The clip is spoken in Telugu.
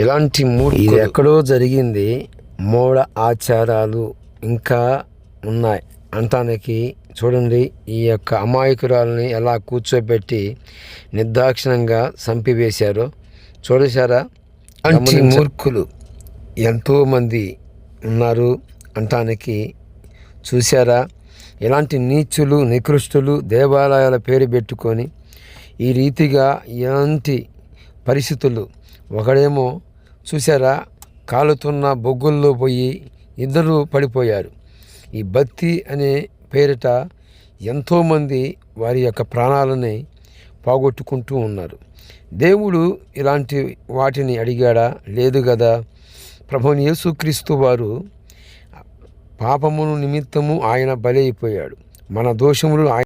ఇలాంటి మూడు ఇది ఎక్కడో జరిగింది. మూఢ ఆచారాలు ఇంకా ఉన్నాయి. అంటానికి చూడండి ఈ యొక్క అమాయకురాలని ఎలా కూర్చోబెట్టి నిర్దాక్షిణంగా చంపివేశారో. చూడసారా అంటే మూర్ఖులు. ఎంతోమంది ఉన్నారు అంటానికి. చూశారా? ఇలాంటి నీచులు నికృష్టులు దేవాలయాల పేరు పెట్టుకొని ఈ రీతిగా ఇలాంటి పరిస్థితులు? ఒకడేమో చూసారా కాలుతున్న బొగ్గుల్లో పోయి ఇద్దరు పడిపోయారు. ఈ భక్తి అనే పేరిట ఎంతోమంది వారి యొక్క ప్రాణాలని పోగొట్టుకుంటూ ఉన్నారు. దేవుడు ఇలాంటి వాటిని అడిగాడా? లేదు కదా ప్రభుని యేసుక్రీస్తు వారు పాపమును నిమిత్తము ఆయన బలి అయిపోయాడు. మన దోషములు ఆయన